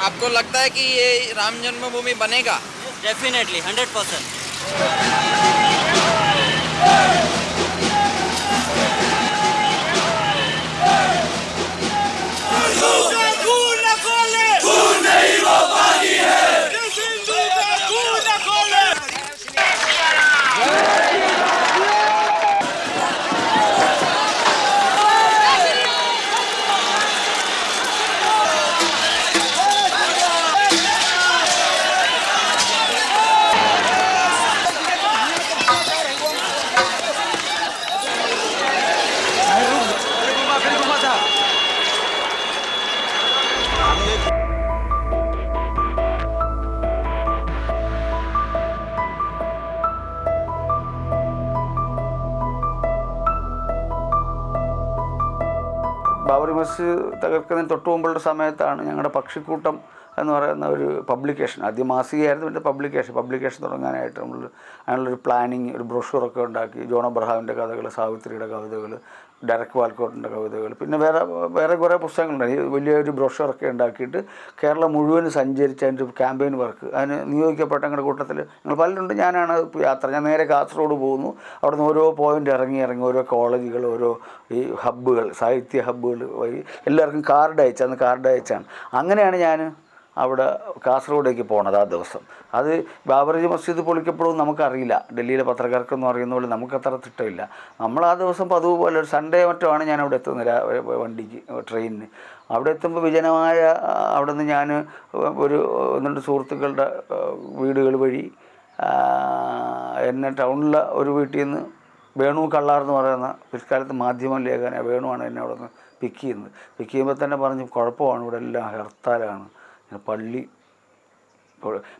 आपको लगता है कि ये राम जन्मभूमि बनेगा? Definitely hundred percent Babri Masjid തകർക്കുന്നതിന് തൊട്ട് മുമ്പുള്ള സമയത്താണ് ഞങ്ങളുടെ പക്ഷിക്കൂട്ടം എന്ന് പറയുന്ന ഒരു പബ്ലിക്കേഷൻ ആദ്യം മാസികയായിരുന്നു പിന്നെ പബ്ലിക്കേഷൻ പബ്ലിക്കേഷൻ തുടങ്ങാനായിട്ട് നമ്മൾ അതിനുള്ളൊരു പ്ലാനിങ് ഒരു ബ്രോഷൂറൊക്കെ ഉണ്ടാക്കി. ജോൺ അബ്രഹാമിന്റെ കഥകൾ സാവിത്രിയുടെ കവിതകൾ ഡയറക്ട് വാൽക്കോട്ടിന്റെ കവിതകൾ. പിന്നെ വേറെ വേറെ കുറേ പുസ്തകങ്ങളുണ്ട്. ഈ വലിയൊരു ബ്രോഷറൊക്കെ ഉണ്ടാക്കിയിട്ട് കേരളം മുഴുവൻ സഞ്ചരിച്ച് അതിന്റെ ക്യാമ്പയിൻ വർക്ക്. അതിന് നിയോഗിക്കപ്പെട്ട ഞങ്ങളുടെ കൂട്ടത്തിൽ ഞങ്ങൾ പലരുണ്ട്. ഞാനാണ് യാത്ര. ഞാൻ നേരെ കാസർഗോഡ് പോകുന്നു. അവിടെ നിന്ന് ഓരോ പോയിന്റ് ഇറങ്ങി ഇറങ്ങി ഓരോ കോളേജുകൾ ഓരോ ഈ ഹബ്ബുകൾ സാഹിത്യ ഹബ്ബുകൾ വഴി എല്ലാവർക്കും കാർഡ് അയച്ചാണ് കാർഡ് അയച്ചാണ്. അങ്ങനെയാണ് ഞാൻ അവിടെ കാസർഗോഡേക്ക് പോണത് ആ ദിവസം. അത് ബാബർജി മസ്ജിദ് പൊളിക്കപ്പെടും നമുക്കറിയില്ല. ഡൽഹിയിലെ പത്രക്കാർക്കൊന്നും അറിയുന്ന പോലെ നമുക്കത്ര തിട്ടമില്ല. നമ്മൾ ആ ദിവസം പതിവ് സൺഡേ മറ്റോ ആണ് ഞാൻ അവിടെ എത്തുന്നത് വണ്ടിക്ക് ട്രെയിനിന്. അവിടെ എത്തുമ്പോൾ വിജനമായ അവിടെ നിന്ന് ഞാൻ ഒരു ഒന്ന് രണ്ട് സുഹൃത്തുക്കളുടെ വീടുകൾ വഴി എന്നെ ടൗണിലെ ഒരു വീട്ടിൽ നിന്ന് വേണു കള്ളാർ എന്ന് പറയുന്ന പിൽക്കാലത്ത് മാധ്യമം ലേഖന വേണുവാണ് എന്നെ അവിടെ നിന്ന് പിക്ക് ചെയ്യുന്നത്. പിക്ക് ചെയ്യുമ്പോൾ തന്നെ പറഞ്ഞു കുഴപ്പമാണ് ഇവിടെ എല്ലാം ഹർത്താലാണ്. പള്ളി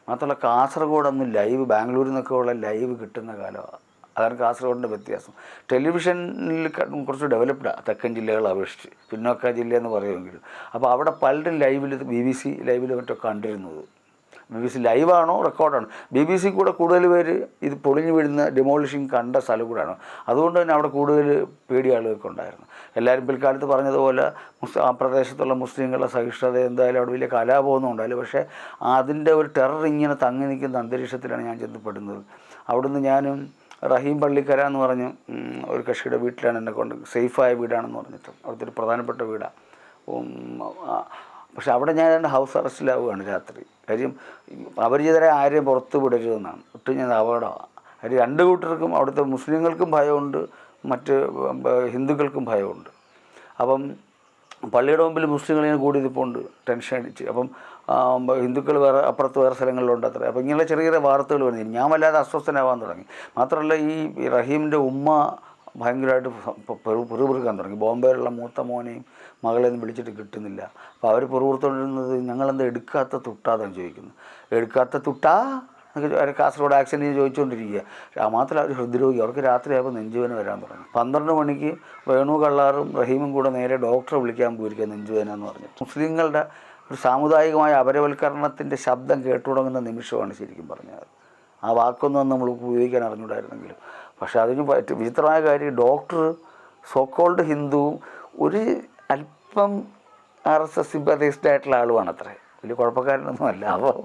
മാത്രമല്ല കാസർഗോഡ് അന്ന് ലൈവ് ബാംഗ്ലൂരിൽ നിന്നൊക്കെ ഉള്ള ലൈവ് കിട്ടുന്ന കാലമാണ് അതാണ് കാസർഗോഡിന്റെ വ്യത്യാസം. ടെലിവിഷനിൽ കുറച്ച് ഡെവലപ്ഡാണ് തെക്കൻ ജില്ലകളെ അപേക്ഷിച്ച്. പിന്നോക്ക ജില്ല എന്ന് പറയുമെങ്കിലും. അപ്പോൾ അവിടെ പലരും ലൈവിൽ ബി ബി സി ലൈവിൽ മറ്റൊക്കെ കണ്ടിരുന്നത്. ബി ബി സി ലൈവാണോ റെക്കോർഡാണോ? ബി ബി സി കൂടെ കൂടുതൽ പേര് ഇത് പൊളിഞ്ഞു വീഴുന്ന ഡിമോളിഷിങ് കണ്ട സ്ഥലം കൂടെയാണ്. അതുകൊണ്ട് തന്നെ അവിടെ കൂടുതൽ പേടി ആളുകൾക്ക് ഉണ്ടായിരുന്നു. എല്ലാവരും പിൽക്കാലത്ത് പറഞ്ഞതുപോലെ മുസ് ആ പ്രദേശത്തുള്ള മുസ്ലിങ്ങളുടെ സഹിഷ്ണുത എന്തായാലും അവിടെ വലിയ കലാപമൊന്നും ഉണ്ടായില്ല പക്ഷേ അതിന്റെ ഒരു ടെറർ ഇങ്ങനെ തങ്ങി നിൽക്കുന്ന അന്തരീക്ഷത്തിലാണ് ഞാൻ ചെന്നപ്പെടുന്നത്. അവിടുന്ന് ഞാനും റഹീം പള്ളിക്കര എന്ന് പറഞ്ഞ് ഒരു കക്ഷിയുടെ വീട്ടിലാണ് എന്നെ കൊണ്ട് സേഫായ വീടാണെന്ന് പറഞ്ഞിട്ട്. അവിടുത്തെ ഒരു പ്രധാനപ്പെട്ട വീടാണ് പക്ഷെ അവിടെ ഞാൻ ഏതാണ്ട് ഹൗസ് അറസ്റ്റിലാവുകയാണ് രാത്രി. കാര്യം അപരിചിതരെ ആരെയും പുറത്ത് വിടരുതെന്നാണ്. ഒട്ടും ഞാൻ അപകടമാണ്. കാര്യം രണ്ട് കൂട്ടർക്കും അവിടുത്തെ മുസ്ലിങ്ങൾക്കും ഭയമുണ്ട് മറ്റ് ഹിന്ദുക്കൾക്കും ഭയമുണ്ട്. അപ്പം പള്ളിയുടെ മുമ്പിൽ മുസ്ലിങ്ങൾ ഇങ്ങനെ കൂടി നിൽപ്പുണ്ട് ടെൻഷൻ അടിച്ച്. അപ്പം ഹിന്ദുക്കൾ വേറെ അപ്പുറത്ത് വേറെ സ്ഥലങ്ങളിലുണ്ട് അത്ര. അപ്പം ഇങ്ങനെയുള്ള ചെറിയ ചെറിയ വാർത്തകൾ വരുന്നില്ല. ഞാൻ വല്ലാതെ അസ്വസ്ഥനാവാൻ തുടങ്ങി. മാത്രമല്ല ഈ റഹീമിന്റെ ഉമ്മ ഭയങ്കരമായിട്ട് പെറുപെറുക്കാൻ തുടങ്ങി. ബോംബെയിലുള്ള മൂത്ത മോനെയും മകളെയൊന്നും വിളിച്ചിട്ട് കിട്ടുന്നില്ല. അപ്പോൾ അവർ പെറുപുറത്തോണ്ടിരുന്നത് ഞങ്ങളെന്താ എടുക്കാത്ത തുട്ടാതെന്ന് ചോദിക്കുന്നു എടുക്കാത്ത തുട്ടാ? എന്നൊക്കെ കാസർഗോഡ് ആക്സിഡന്റ് ചോദിച്ചുകൊണ്ടിരിക്കുക മാത്രമല്ല അവർ ഹൃദ്രോഗി. അവർക്ക് രാത്രിയാകുമ്പോൾ നെഞ്ചുവേന വരാൻ തുടങ്ങി. പന്ത്രണ്ട് മണിക്ക് വേണു കള്ളാറും റഹീമും കൂടെ നേരെ ഡോക്ടറെ വിളിക്കാൻ പോയിരിക്കുക നെഞ്ചുവേന എന്ന് പറഞ്ഞിട്ട്. മുസ്ലിങ്ങളുടെ ഒരു സാമുദായികമായ അപരവൽക്കരണത്തിന്റെ ശബ്ദം കേട്ടു തുടങ്ങുന്ന നിമിഷമാണ് ശരിക്കും പറഞ്ഞത്. ആ വാക്കൊന്നും നമ്മൾ ഉപയോഗിക്കാൻ അറിഞ്ഞൂടായിരുന്നെങ്കിലും. പക്ഷേ അതിന് പറ്റും വിചിത്രമായ കാര്യം ഡോക്ടർ സോക്കോൾഡ് ഹിന്ദുവും ഒരു അല്പം ആർ എസ് എസ് സിമ്പതൈസ്ഡ് ആയിട്ടുള്ള ആളുമാണ് അത്രേ വലിയ കുഴപ്പക്കാരനൊന്നും അല്ല. അപ്പോൾ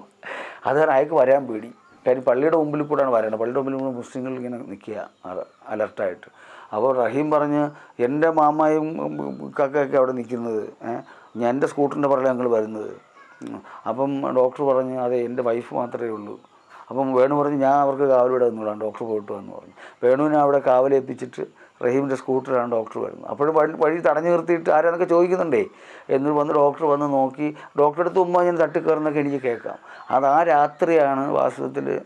അത് അയാൾക്ക് വരാൻ പേടി. കാര്യം പള്ളിയുടെ മുമ്പിൽ കൂടെയാണ് വരേണ്ടത്. പള്ളിയുടെ മുമ്പിൽ കൂടെ മുസ്ലിങ്ങൾ ഇങ്ങനെ നിൽക്കുക അലർട്ടായിട്ട്. അപ്പോൾ റഹീം പറഞ്ഞ് എന്റെ മാമായും കക്കയൊക്കെ അവിടെ നിൽക്കുന്നത് ഞാൻ എന്റെ സ്കൂട്ടറിന്റെ പുറകെ ഞങ്ങൾ വരുന്നത്. അപ്പം ഡോക്ടർ പറഞ്ഞ് അതെ എന്റെ വൈഫ് മാത്രമേ ഉള്ളൂ. അപ്പം വേണു പറഞ്ഞു ഞാൻ അവർക്ക് കാവലിവിടെ നിന്നോളാം ഡോക്ടർ പോയിട്ട് വന്നു പറഞ്ഞു. വേണുവിനെ അവിടെ കാവലേൽപ്പിച്ചിട്ട് റഹീമിന്റെ സ്കൂട്ടറാണ് ഡോക്ടർ വരുന്നത്. അപ്പോൾ വഴി തടഞ്ഞു നിർത്തിയിട്ട് ആരാന്നൊക്കെ ചോദിക്കുന്നുണ്ടേ? എന്നിട്ട് വന്ന് ഡോക്ടർ വന്ന് നോക്കി ഡോക്ടറെ അടുത്ത് ഉമ്മ ഞാൻ തട്ടിക്കയറുന്നൊക്കെ എനിക്ക് കേൾക്കാം. അത് ആ രാത്രിയാണ് വാസ്തവത്തിൽ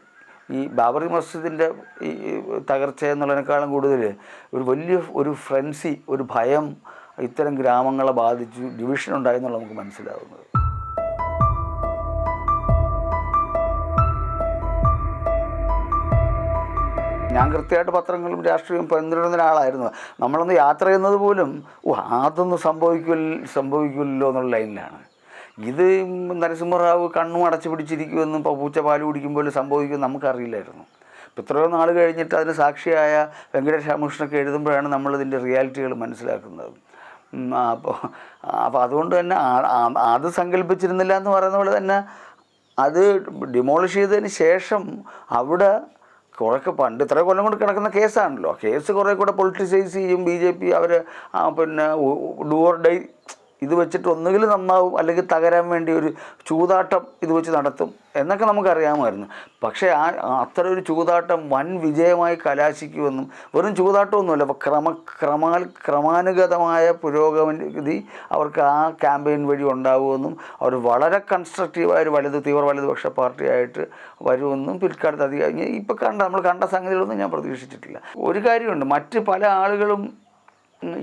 ഈ ബാബറി മസ്ജിദിന്റെ ഈ തകർച്ച എന്നുള്ളതിനേക്കാളും കൂടുതൽ ഒരു വലിയ ഒരു ഫ്രൻസി ഒരു ഭയം ഇത്തരം ഗ്രാമങ്ങളെ ബാധിച്ചു ഡിവിഷൻ ഉണ്ടായെന്നുള്ള നമുക്ക് മനസ്സിലാവുന്നത്. ഞാൻ കൃത്യമായിട്ട് പത്രങ്ങളും രാഷ്ട്രീയവും പിന്തുടരുന്ന ഒരാളായിരുന്നു. നമ്മളൊന്ന് യാത്ര ചെയ്യുന്നത് പോലും ഓ അതൊന്നും സംഭവിക്കില്ല സംഭവിക്കില്ലല്ലോ എന്നുള്ള ലൈനിലാണ്. ഇത് നരസിംഹറാവ് കണ്ണും അടച്ചു പിടിച്ചിരിക്കുമെന്നും പൂച്ച പാൽ കുടിക്കുമ്പോൾ സംഭവിക്കുമെന്ന് നമുക്കറിയില്ലായിരുന്നു. എത്രയോ നാൾ കഴിഞ്ഞിട്ട് അതിന് സാക്ഷിയായ വെങ്കടേഷ് രാമകൃഷ്ണൊക്കെ എഴുതുമ്പോഴാണ് നമ്മളിതിന്റെ റിയാലിറ്റികൾ മനസ്സിലാക്കുന്നത്. അപ്പോൾ അപ്പോൾ അതുകൊണ്ട് തന്നെ അത് സങ്കല്പിച്ചിരുന്നില്ല എന്ന് പറയുന്ന പോലെ തന്നെ അത് ഡിമോളിഷ് ചെയ്തതിന് ശേഷം അവിടെ കുറേയൊക്കെ പണ്ട് ഇത്ര കൊല്ലം കൊണ്ട് കിടക്കുന്ന കേസാണല്ലോ. കേസ് കുറേ കൂടെ പൊളിറ്റിസൈസ് ചെയ്യും ബി ജെ പി അവർ പിന്നെ ഡൂർ ഡൈ ഇത് വെച്ചിട്ട് ഒന്നുകിൽ നന്നാവും അല്ലെങ്കിൽ തകരാൻ വേണ്ടി ഒരു ചൂതാട്ടം ഇത് വെച്ച് നടത്തും എന്നൊക്കെ നമുക്കറിയാമായിരുന്നു. പക്ഷേ ആ അത്ര ഒരു ചൂതാട്ടം വൻ വിജയമായി കലാശിക്കുമെന്നും വെറും ചൂതാട്ടമൊന്നുമല്ല അപ്പോൾ ക്രമ ക്രമാൽ ക്രമാനുഗതമായ പുരോഗതി അവർക്ക് ആ ക്യാമ്പയിൻ വഴി ഉണ്ടാകുമെന്നും അവർ വളരെ കൺസ്ട്രക്റ്റീവായ ഒരു വലത് തീവ്ര വലതുപക്ഷ പാർട്ടിയായിട്ട് വരുമെന്നും പിൽക്കാലത്ത് അധികം ഇപ്പം കണ്ട നമ്മൾ കണ്ട സംഗതികളൊന്നും ഞാൻ പ്രതീക്ഷിച്ചിട്ടില്ല. ഒരു കാര്യമുണ്ട് മറ്റ് പല ആളുകളും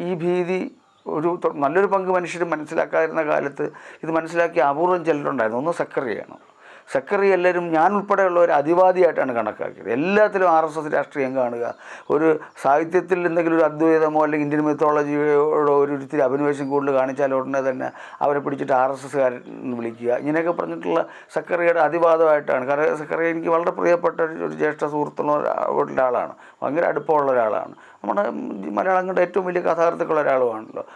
ഈ ഭീതി ഒരു നല്ലൊരു പങ്ക് മനുഷ്യർ മനസ്സിലാക്കാതിരുന്ന കാലത്ത് ഇത് മനസ്സിലാക്കിയ അപൂർവം ചിലരുണ്ടായിരുന്നു. ഒന്ന് സക്കറിയാണ്. സക്കറി എല്ലാവരും ഞാൻ ഉൾപ്പെടെയുള്ള ഒരു അതിവാദിയായിട്ടാണ് കണക്കാക്കിയത്. എല്ലാത്തിലും ആർ എസ് എസ് രാഷ്ട്രീയം കാണുക. ഒരു സാഹിത്യത്തിൽ എന്തെങ്കിലും ഒരു അദ്വൈതമോ അല്ലെങ്കിൽ ഇന്ത്യൻ മിത്തോളജിയോടോ ഒരു ഇത്തിരി അഭിനിവേശം കൂടുതൽ കാണിച്ചാൽ ഉടനെ തന്നെ അവരെ പിടിച്ചിട്ട് ആർ എസ് എസ്സുകാരൻ വിളിക്കുക. ഇങ്ങനെയൊക്കെ പറഞ്ഞിട്ടുള്ള സെക്രട്ടറിയുടെ അതിവാദമായിട്ടാണ് കാരണം സെക്രട്ടറി എനിക്ക് വളരെ പ്രിയപ്പെട്ട ഒരു ജ്യേഷ്ഠ സുഹൃത്തുള്ള ഒരാ- ഒരാളാണ് ഭയങ്കര അടുപ്പമുള്ള ഒരാളാണ്. നമ്മുടെ മലയാളങ്ങളുടെ ഏറ്റവും വലിയ കഥാകൃത്തുക്കളുള്ള ഒരാളുമാണല്ലോ.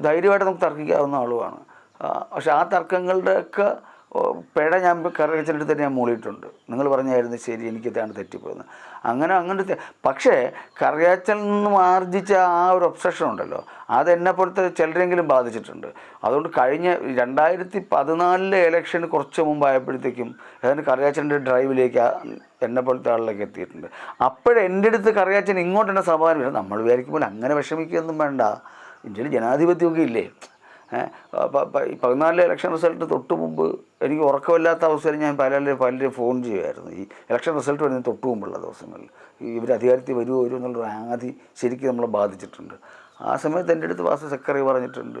ധൈര്യമായിട്ട് നമുക്ക് തർക്കിക്കാവുന്ന ആളുമാണ്. പക്ഷേ ആ തർക്കങ്ങളുടെയൊക്കെ പിഴ ഞാൻ കറിവെച്ചിട്ട് തന്നെ ഞാൻ മൂളിയിട്ടുണ്ട്. നിങ്ങൾ പറഞ്ഞായിരുന്നു ശരി എനിക്ക് ഇതാണ് തെറ്റിപ്പോയെന്ന്. അങ്ങനെ അങ്ങനത്തെ പക്ഷേ കറിയാച്ചൽ നിന്നും ആർജിച്ച ആ ഒരു ഒബ്സഷൻ ഉണ്ടല്ലോ അതെന്നെ പോലത്തെ ചിലരെങ്കിലും ബാധിച്ചിട്ടുണ്ട്. അതുകൊണ്ട് കഴിഞ്ഞ രണ്ടായിരത്തി പതിനാലിലെ ഇലക്ഷന് കുറച്ച് മുമ്പായപ്പോഴത്തേക്കും ഏതാണ്ട് കറിയാച്ചന്റെ ഡ്രൈവിലേക്ക് എന്നെ പോലത്തെ ആളിലേക്ക് എത്തിയിട്ടുണ്ട്. അപ്പോഴെന്റെ അടുത്ത് കറിയാച്ചൻ ഇങ്ങോട്ട് തന്നെ സമാധാനം വരും. നമ്മൾ വിചാരിക്കുമ്പോൾ അങ്ങനെ വിഷമിക്കുകയൊന്നും വേണ്ട. ഇന്ത്യയിൽ ജനാധിപത്യമൊക്കെ ഇല്ലേ? പതിനാലിലെ ഇലക്ഷൻ റിസൾട്ട് തൊട്ട് മുമ്പ് എനിക്ക് ഉറക്കമില്ലാത്ത അവസരം ഞാൻ പലരും പലരും ഫോൺ ചെയ്യുമായിരുന്നു ഈ ഇലക്ഷൻ റിസൾട്ട് വരുന്നത് തൊട്ട് മുമ്പുള്ള ദിവസങ്ങളിൽ. ഇവർ അധികാരത്തിൽ വരുമോ വരുമോ എന്നുള്ളൊരു ആധി ശരിക്കും നമ്മളെ ബാധിച്ചിട്ടുണ്ട്. ആ സമയത്ത് എന്റെ അടുത്ത് വാസ സെക്രട്ടറി പറഞ്ഞിട്ടുണ്ട്.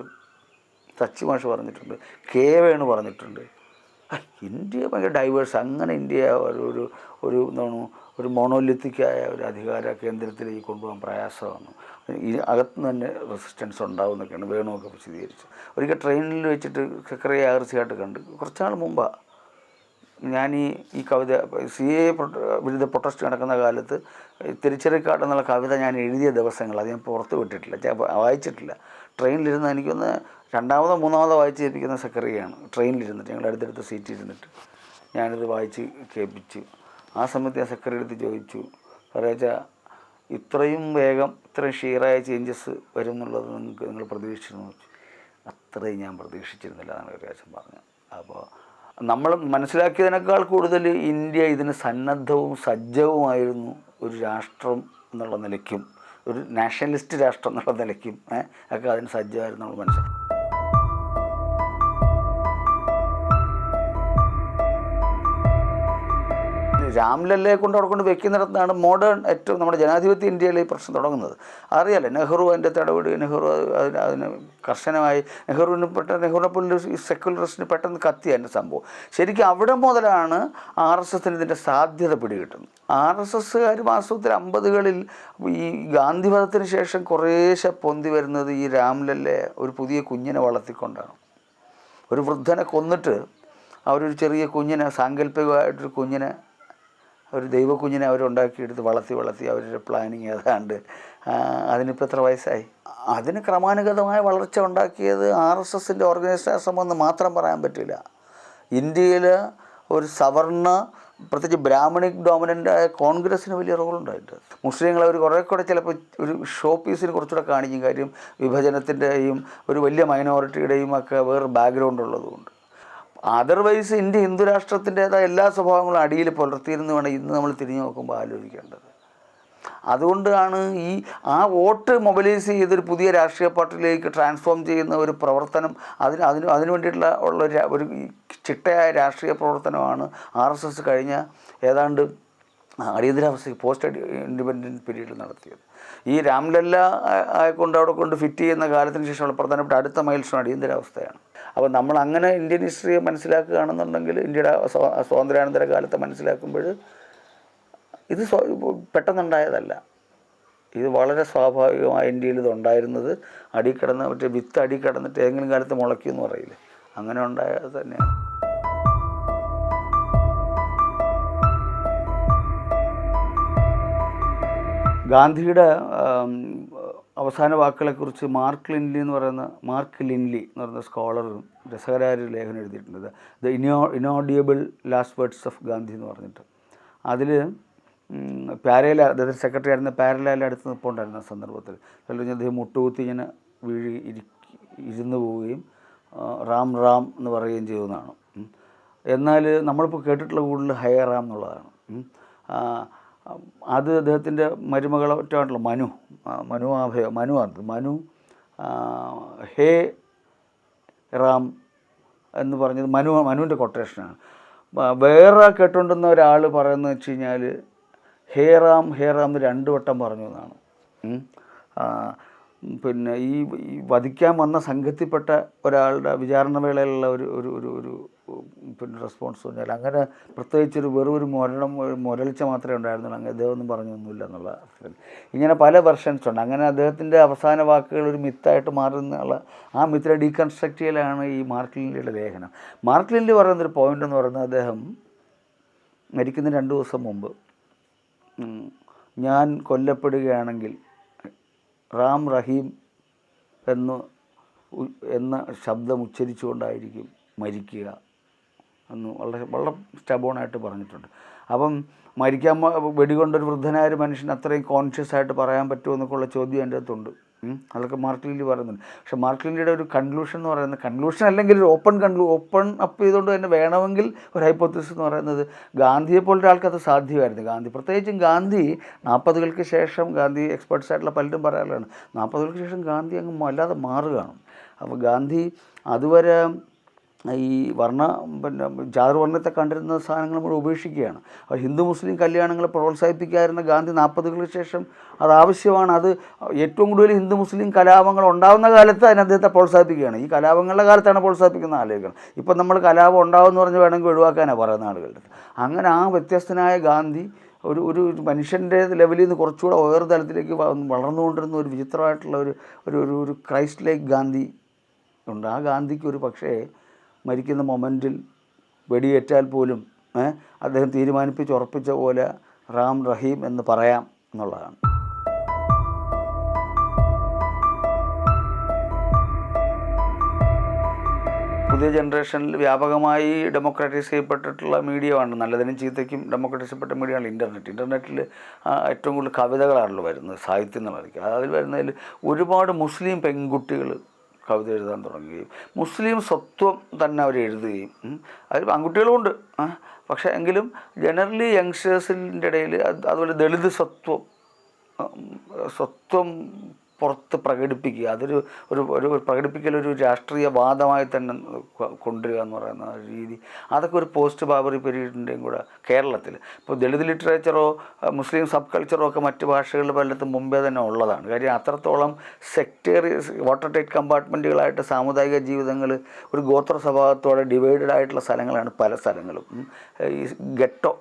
സച്ചി മാഷ് പറഞ്ഞിട്ടുണ്ട്. കെ വേണു പറഞ്ഞിട്ടുണ്ട്. ഇന്ത്യ ഭയങ്കര ഡൈവേഴ്സ് അങ്ങനെ ഇന്ത്യ ഒരു ഒരു ഒരു എന്താണ് ഒരു മോണോലിത്തിക്കായ ഒരു അധികാര കേന്ദ്രത്തിലേക്ക് കൊണ്ടുപോകാൻ പ്രയാസമാണ്. ഈ അകത്ത് തന്നെ റെസിസ്റ്റൻസ് ഉണ്ടാവും എന്നൊക്കെയാണ് വേണുവൊക്കെ വിശദീകരിച്ചു ഒരിക്കൽ ട്രെയിനിൽ വെച്ചിട്ട് സെക്രട്ടറി ആകർഷിയായിട്ട് കണ്ട് കുറച്ചാൾ മുമ്പാണ് ഞാൻ ഈ ഈ കവിത സി എ വിരുദ്ധ പ്രൊട്ടസ്റ്റ് നടക്കുന്ന കാലത്ത് തിരിച്ചറിക്കാട് എന്നുള്ള കവിത ഞാൻ എഴുതിയ ദിവസങ്ങൾ അത് ഞാൻ പുറത്ത് വിട്ടിട്ടില്ല. വായിച്ചിട്ടില്ല. ട്രെയിനിലിരുന്ന് എനിക്കൊന്ന് രണ്ടാമതോ മൂന്നാമതോ വായിച്ച് കേൾപ്പിക്കുന്ന സെക്രട്ടറിയാണ് ട്രെയിനിലിരുന്നിട്ട് ഞങ്ങൾ അടുത്തടുത്ത സീറ്റിൽ ഇരുന്നിട്ട് ഞാനിത് വായിച്ച് കേൾപ്പിച്ചു. ആ സമയത്ത് ഞാൻ സെക്രട്ടറി എടുത്ത് ചോദിച്ചു പറയാച്ചാ ഇത്രയും വേഗം ഇത്രയും ഷീറായ ചേഞ്ചസ് വരും എന്നുള്ളത് നിങ്ങൾക്ക് നിങ്ങൾ പ്രതീക്ഷിച്ചിരുന്നു? അത്രയും ഞാൻ പ്രതീക്ഷിച്ചിരുന്നില്ല എന്നാണ് കറിയാച്ചൻ പറഞ്ഞത്. അപ്പോൾ നമ്മൾ മനസ്സിലാക്കിയതിനേക്കാൾ കൂടുതൽ ഇന്ത്യ ഇതിന് സന്നദ്ധവും സജ്ജവുമായിരുന്നു ഒരു രാഷ്ട്രം എന്നുള്ള നിലയ്ക്കും ഒരു നാഷണലിസ്റ്റ് രാഷ്ട്രം എന്നുള്ള നിലയ്ക്കും ഒക്കെ അതിന് സജ്ജമായിരുന്നു നമ്മൾ മനസ്സിലാക്കി. രാംലല്ലയെ കൊണ്ട് അവിടെ കൊണ്ട് വെക്കുന്നിടത്താണ് മോഡേൺ ഏറ്റവും നമ്മുടെ ജനാധിപത്യ ഇന്ത്യയിലെ ഈ പ്രശ്നം തുടങ്ങുന്നത്. അറിയാലോ നെഹ്റു അതിന്റെ തടപടി നെഹ്റു അതിന് അതിന് കർശനമായി നെഹ്റുവിന് പെട്ടെന്ന് നെഹ്റുവിനെ പോലെ ഈ സെക്യുലറിസ്റ്റിന് പെട്ടെന്ന് കത്തി അതിന്റെ സംഭവം. ശരിക്കും അവിടെ മുതലാണ് ആർ എസ് എസിന് ഇതിന്റെ സാധ്യത പിടികിട്ടുന്നത്. ആർ എസ് എസ്സുകാർ വാസ്തവത്തിൽ അമ്പതുകളിൽ ഈ ഗാന്ധിവധത്തിന് ശേഷം കുറേശ്ശെ പൊന്തി വരുന്നത് ഈ രാംലല്ലെ ഒരു പുതിയ കുഞ്ഞിനെ വളർത്തിക്കൊണ്ടാണ്. ഒരു വൃദ്ധനെ കൊന്നിട്ട് അവരൊരു ചെറിയ കുഞ്ഞിനെ സാങ്കല്പികമായിട്ടൊരു കുഞ്ഞിനെ ഒരു ദൈവക്കുഞ്ഞിനെ അവരുണ്ടാക്കിയെടുത്ത് വളർത്തി വളർത്തി അവരുടെ പ്ലാനിങ് ഏതാണ്ട്. അതിനിപ്പോൾ എത്ര വയസ്സായി? അതിന് ക്രമാനുഗതമായ വളർച്ച ഉണ്ടാക്കിയത് ആർ എസ് എസിന്റെ ഓർഗനൈസേഷൻ എന്ന് മാത്രം പറയാൻ പറ്റില്ല. ഇന്ത്യയിൽ ഒരു സവർണ പ്രത്യേകിച്ച് ബ്രാഹ്മണിക് ഡോമിനന്റ് ആയ കോൺഗ്രസ്സിന് വലിയ റോളുണ്ടായിട്ട് മുസ്ലിങ്ങൾ ഒരു കുറേ കൂടെ ചിലപ്പോൾ ഒരു ഷോ പീസിന് കുറച്ചുകൂടെ കാണിക്കും കാര്യം വിഭജനത്തിന്റെയും ഒരു വലിയ മൈനോറിറ്റിയുടെയും ഒക്കെ വേറെ ബാക്ക്ഗ്രൗണ്ട് ഉള്ളതുകൊണ്ട്. അതർവൈസ് ഇന്ത്യ ഹിന്ദു രാഷ്ട്രത്തിന്റെതായ എല്ലാ സ്വഭാവങ്ങളും അടിയിൽ പുലർത്തിയിരുന്നു വേണം ഇന്ന് നമ്മൾ തിരിഞ്ഞു നോക്കുമ്പോൾ ആലോചിക്കേണ്ടത്. അതുകൊണ്ടാണ് ഈ ആ വോട്ട് മൊബിലൈസ് ചെയ്തൊരു പുതിയ രാഷ്ട്രീയ പാർട്ടിയിലേക്ക് ട്രാൻസ്ഫോം ചെയ്യുന്ന ഒരു പ്രവർത്തനം അതിന് അതിന് അതിനു വേണ്ടിയിട്ടുള്ള ഉള്ള ഒരു ചിട്ടയായ രാഷ്ട്രീയ പ്രവർത്തനമാണ് ആർ എസ് എസ് കഴിഞ്ഞ ഏതാണ്ട് അടിയന്തരാവസ്ഥ പോസ്റ്റ് ഇൻഡിപെൻഡന്റ് പീരീഡിൽ നടത്തിയത്. ഈ രാംലല്ല ആയിക്കൊണ്ട് അവിടെ കൊണ്ട് ഫിറ്റ് ചെയ്യുന്ന കാലത്തിന് ശേഷമുള്ള പ്രധാനപ്പെട്ട അടുത്ത മൈൽസ്റ്റോൺ അടിയന്തരാവസ്ഥയാണ്. അപ്പോൾ നമ്മൾ അങ്ങനെ ഇന്ത്യൻ ഹിസ്റ്ററിയെ മനസ്സിലാക്കുകയാണെന്നുണ്ടെങ്കിൽ ഇന്ത്യയുടെ സ്വാ- സ്വാതന്ത്ര്യാനന്തര കാലത്തെ മനസ്സിലാക്കുമ്പോൾ ഇത് പെട്ടെന്നുണ്ടായതല്ല. ഇത് വളരെ സ്വാഭാവികമായി ഇന്ത്യയിൽ ഇത് ഉണ്ടായിരുന്നത് അടി കിടന്ന് മറ്റേ വിത്ത് അടി കിടന്നിട്ട് ഏതെങ്കിലും കാലത്ത് മുളയ്ക്കുമെന്ന് പറയില്ലേ? അങ്ങനെ ഉണ്ടായത് തന്നെയാണ്. ഗാന്ധിയുടെ അവസാന വാക്കുകളെക്കുറിച്ച് മാർക്ക് ലിൻലി എന്ന് പറയുന്ന മാർക്ക് ലിൻലി എന്ന് പറയുന്ന സ്കോളറും രസകരമായ ഒരു ലേഖനം എഴുതിയിട്ടുണ്ട്. The in inaudible last words of Gandhi എന്ന് പറഞ്ഞിട്ട്. അതിൽ പാരല അദ്ദേഹത്തിന് സെക്രട്ടറി ആയിരുന്ന പാരലാൽ അടുത്ത് നിൽപ്പുണ്ടായിരുന്ന സന്ദർഭത്തിൽ. ചിലപ്പോൾ അദ്ദേഹം മുട്ടുകുത്തി ഇങ്ങനെ വീഴി ഇരി ഇരുന്ന് പോവുകയും റാം റാം എന്ന് പറയുകയും ചെയ്യുന്നതാണ്. എന്നാൽ നമ്മളിപ്പോൾ കേട്ടിട്ടുള്ള കൂടുതൽ ഹയർ റാം എന്നുള്ളതാണ്. അത് അദ്ദേഹത്തിന്റെ മരുമകളൊറ്റാണല്ലോ മനു. മനു ആഭയ മനു ആണ് മനു ഹേ റാം എന്ന് പറഞ്ഞത് മനു മനുവിന്റെ കൊട്ടേഷനാണ്. വേറെ കേട്ടുകൊണ്ടുന്ന ഒരാൾ പറയുന്നത് വെച്ച് കഴിഞ്ഞാൽ ഹേ റാം ഹേ റാം രണ്ട് വട്ടം പറഞ്ഞു എന്നാണ്. പിന്നെ ഈ വധിക്കാൻ വന്ന സംഘത്തിൽപ്പെട്ട ഒരാളുടെ വിചാരണ വേളയിലുള്ള ഒരു ഒരു ഒരു പിന്നെ റെസ്പോൺസ് പറഞ്ഞാൽ അങ്ങനെ പ്രത്യേകിച്ചൊരു വെറും ഒരു മുരളം മുരളിച്ച മാത്രമേ ഉണ്ടായിരുന്നുള്ളൂ. അങ്ങനെ അദ്ദേഹം ഒന്നും പറഞ്ഞൊന്നുമില്ല എന്നുള്ള ഇങ്ങനെ പല വെർഷൻസ് ഉണ്ട്. അങ്ങനെ അദ്ദേഹത്തിന്റെ അവസാന വാക്കുകൾ ഒരു മിത്തായിട്ട് മാറുന്നുള്ള ആ മിത്തിനെ ഡീകൺസ്ട്രക്ട് ചെയ്യലാണ് ഈ മാർക്കിലിന്റെ ലേഖനം. മാർക്കിലിന്റെ പറയുന്നൊരു പോയിന്റ് എന്ന് പറയുന്നത് അദ്ദേഹം മരിക്കുന്ന രണ്ട് ദിവസം മുമ്പ് ഞാൻ കൊല്ലപ്പെടുകയാണെങ്കിൽ റാം റഹീം എന്ന് എന്ന ശബ്ദം ഉച്ചരിച്ചുകൊണ്ടായിരിക്കും മരിക്കുക. എന്ന് വളരെ വളരെ സ്റ്റബോണായിട്ട് പറഞ്ഞിട്ടുണ്ട്. അപ്പം മരിക്കാൻ വെടികൊണ്ടൊരു വൃദ്ധനായ ഒരു മനുഷ്യൻ അത്രയും കോൺഷ്യസ് ആയിട്ട് പറയാൻ പറ്റുമോ എന്നൊക്കെയുള്ള ചോദ്യം എന്റെ അകത്തുണ്ട്. അതൊക്കെ മാർക്കിലിന്റെ പറയുന്നുണ്ട്. പക്ഷെ മാർക്കിലിന്റെ ഒരു കൺക്ലൂഷൻ എന്ന് പറയുന്നത് കൺക്ലൂഷൻ അല്ലെങ്കിൽ ഒരു ഓപ്പൺ കൺക്ലൂ ഓപ്പൺ അപ്പ് ചെയ്തുകൊണ്ട് തന്നെ വേണമെങ്കിൽ ഒരു ഹൈപ്പോത്തിസ് എന്ന് പറയുന്നത് ഗാന്ധിയെ പോലൊരു ആൾക്ക് സാധ്യമായിരുന്നു. ഗാന്ധി പ്രത്യേകിച്ചും ഗാന്ധി നാൽപ്പതുകൾക്ക് ശേഷം ഗാന്ധി എക്സ്പെർട്സ് ആയിട്ടുള്ള പലരും പറയാറുള്ളതാണ് നാൽപ്പതുകൾക്ക് ശേഷം ഗാന്ധി അങ്ങ് വല്ലാതെ മാറുകയാണ്. അപ്പോൾ ഗാന്ധി അതുവരെ ഈ വർണ പിന്നെ ജാതിവർണത്തെ കണ്ടിരുന്ന സാധനങ്ങൾ നമ്മൾ ഉപേക്ഷിക്കുകയാണ്. അപ്പോൾ ഹിന്ദു മുസ്ലിം കല്യാണങ്ങളെ പ്രോത്സാഹിപ്പിക്കാതിരുന്ന ഗാന്ധി നാൽപ്പതുകൾക്ക് ശേഷം അത് ആവശ്യമാണ്. അത് ഏറ്റവും കൂടുതൽ ഹിന്ദു മുസ്ലിം കലാപങ്ങൾ ഉണ്ടാകുന്ന കാലത്ത് അതിന് അദ്ദേഹത്തെ പ്രോത്സാഹിപ്പിക്കുകയാണ്. ഈ കലാപങ്ങളുടെ കാലത്താണ് പ്രോത്സാഹിപ്പിക്കുന്ന ആലോചിക്കണം ഇപ്പം നമ്മൾ കലാപം ഉണ്ടാകുമെന്ന് പറഞ്ഞ് വേണമെങ്കിൽ ഒഴിവാക്കാനാണ് പറയുന്ന ആളുകളുടെ. അങ്ങനെ ആ വ്യത്യസ്തനായ ഗാന്ധി ഒരു ഒരു മനുഷ്യന്റെ ലെവലിൽ നിന്ന് കുറച്ചുകൂടെ ഉയർന്ന തലത്തിലേക്ക് വളർന്നുകൊണ്ടിരുന്ന ഒരു വിചിത്രമായിട്ടുള്ള ഒരു ഒരു ഒരു ക്രൈസ്റ്റ് ലൈക്ക് ഗാന്ധി ഉണ്ട്. ആ ഗാന്ധിക്ക് ഒരു പക്ഷേ മരിക്കുന്ന മൊമെന്റിൽ വെടിയേറ്റാൽ പോലും അദ്ദേഹം തീരുമാനിപ്പിച്ച് ഉറപ്പിച്ച പോലെ റാം റഹീം എന്ന് പറയാം എന്നുള്ളതാണ്. പുതിയ ജനറേഷനിൽ വ്യാപകമായി ഡെമോക്രാറ്റൈസ് ചെയ്യപ്പെട്ടിട്ടുള്ള മീഡിയമാണ് നല്ലതിനും ചീത്തയ്ക്കും ഡെമോക്രാറ്റൈസ് ചെയ്യപ്പെട്ട മീഡിയയാണ് ഇന്റർനെറ്റ്. ഇന്റർനെറ്റിൽ ഏറ്റവും കൂടുതൽ കവിതകളാണല്ലോ വരുന്നത് സാഹിത്യം എന്നുള്ളതൊക്കെ അതിൽ വരുന്നതിൽ ഒരുപാട് മുസ്ലിം പെൺകുട്ടികൾ കവിത എഴുതാൻ തുടങ്ങുകയും മുസ്ലിം സ്വത്വം തന്നെ അവർ എഴുതുകയും. അതിൽ ആൺകുട്ടികളുമുണ്ട് പക്ഷേ എങ്കിലും ജനറലി യങ്സ്റ്റേഴ്സിന്റെ ഇടയിൽ അത് അതുപോലെ ദളിത് സ്വത്വം സ്വത്വം പുറത്ത് പ്രകടിപ്പിക്കുക. അതൊരു ഒരു ഒരു പ്രകടിപ്പിക്കൽ ഒരു രാഷ്ട്രീയ വാദമായി തന്നെ കൊണ്ടുവരിക എന്ന് പറയുന്ന രീതി. അതൊക്കെ ഒരു പോസ്റ്റ് ബാബറി പീരീഡിന്റെയും കൂടെ കേരളത്തിൽ. ഇപ്പോൾ ദളിത് ലിറ്ററേച്ചറോ മുസ്ലിം സബ് കൾച്ചറോ ഒക്കെ മറ്റ് ഭാഷകളിൽ പലയിടത്തും മുമ്പേ തന്നെ ഉള്ളതാണ്. കാര്യം അത്രത്തോളം സെക്ടേറിയ വാട്ടർ ടൈറ്റ് കമ്പാർട്ട്മെന്റുകളായിട്ട് സാമുദായിക ജീവിതങ്ങൾ ഒരു ഗോത്ര സ്വഭാവത്തോടെ ഡിവൈഡഡ് ആയിട്ടുള്ള സ്ഥലങ്ങളാണ് പല സ്ഥലങ്ങളും. ഈ ഗെട്ടോ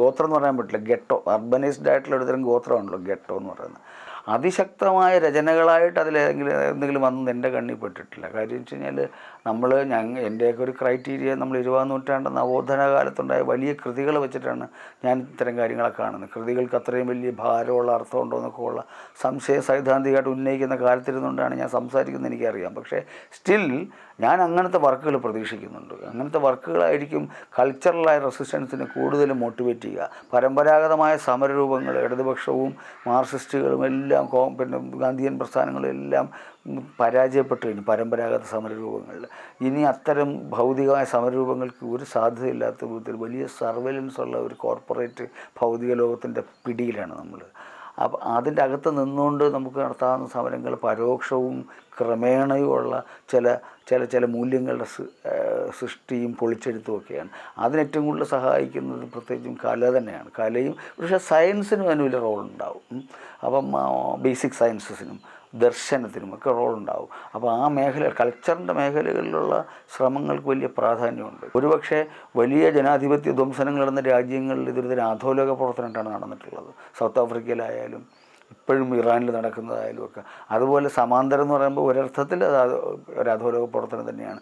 ഗോത്രം എന്ന് പറയാൻ പറ്റില്ല ഗെട്ടോ അർബനൈസ്ഡ് ആയിട്ടുള്ള ഒരുതരം ഗോത്രമാണല്ലോ ഗെട്ടോ എന്ന് പറയുന്നത്. അതിശക്തമായ രചനകളായിട്ട് അതിലേതെങ്കിലും എന്തെങ്കിലും വന്നത് എന്റെ കണ്ണിൽ പെട്ടിട്ടില്ല. കാര്യം വെച്ച് കഴിഞ്ഞാൽ നമ്മൾ ഞങ്ങൾ എന്റെയൊക്കെ ഒരു ക്രൈറ്റീരിയ നമ്മൾ ഇരുപതാം നൂറ്റാണ്ട് നവോത്ഥാന കാലത്തുണ്ടായ വലിയ കൃതികൾ വെച്ചിട്ടാണ് ഞാൻ ഇത്തരം കാര്യങ്ങളെ കാണുന്നത്. കൃതികൾക്ക് അത്രയും വലിയ ഭാരമുള്ള അർത്ഥമുണ്ടോ എന്നൊക്കെ ഉള്ള സംശയ സൈദ്ധാന്തികമായിട്ട് ഉന്നയിക്കുന്ന കാലത്തിരുന്നുകൊണ്ടാണ് ഞാൻ സംസാരിക്കുന്നത് എനിക്കറിയാം. പക്ഷേ സ്റ്റിൽ ഞാൻ അങ്ങനത്തെ വർക്കുകൾ പ്രതീക്ഷിക്കുന്നുണ്ട്. അങ്ങനത്തെ വർക്കുകളായിരിക്കും കൾച്ചറലായ റെസിസ്റ്റൻസിന് കൂടുതൽ മോട്ടിവേറ്റ് ചെയ്യുക. പരമ്പരാഗതമായ സമരരൂപങ്ങൾ ഇടതുപക്ഷവും മാർക്സിസ്റ്റുകളും എല്ലാം പിന്നെ ഗാന്ധിയൻ പ്രസ്ഥാനങ്ങളും എല്ലാം ഉം, പരാജയപ്പെട്ടു കഴിഞ്ഞു പരമ്പരാഗത സമരരൂപങ്ങളിൽ. ഇനി അത്തരം ഭൗതികമായ സമരരൂപങ്ങൾക്ക് ഒരു സാധ്യതയില്ലാത്ത വിധത്തിൽ വലിയ സർവൈലൻസ് ഉള്ള ഒരു കോർപ്പറേറ്റ് ഭൗതിക ലോകത്തിന്റെ പിടിയിലാണ് നമ്മൾ. അപ്പം അതിന്റെ അകത്ത് നിന്നുകൊണ്ട് നമുക്ക് നടത്താവുന്ന സമരങ്ങൾ പരോക്ഷവും ക്രമേണയുമുള്ള ചില ചില ചില മൂല്യങ്ങളുടെ സൃഷ്ടിയും പൊളിച്ചെടുത്തും ഒക്കെയാണ്. അതിനേറ്റവും കൂടുതൽ സഹായിക്കുന്നത് പ്രത്യേകിച്ചും കല തന്നെയാണ്. കലയും പക്ഷേ സയൻസിനും അതിന് വലിയ റോളുണ്ടാവും. അപ്പം ബേസിക് സയൻസസിനും ദർശനത്തിനും ഒക്കെ റോൾ ഉണ്ടാവും. അപ്പോൾ ആ മേഖല കൾച്ചറിന്റെ മേഖലകളിലുള്ള ശ്രമങ്ങൾക്ക് വലിയ പ്രാധാന്യമുണ്ട്. ഒരുപക്ഷെ വലിയ ജനാധിപത്യ ധ്വംസനങ്ങൾ നടന്ന രാജ്യങ്ങളിൽ ഇതൊരു അധോലോക പ്രവർത്തനമായിട്ടാണ് നടന്നിട്ടുള്ളത്. സൗത്ത് ആഫ്രിക്കയിലായാലും ഇപ്പോഴും ഇറാനിൽ നടക്കുന്നതായാലും ഒക്കെ. അതുപോലെ സമാന്തരം എന്ന് പറയുമ്പോൾ ഒരർത്ഥത്തിൽ അത് ഒരു അധോലോക പ്രവർത്തനം തന്നെയാണ്.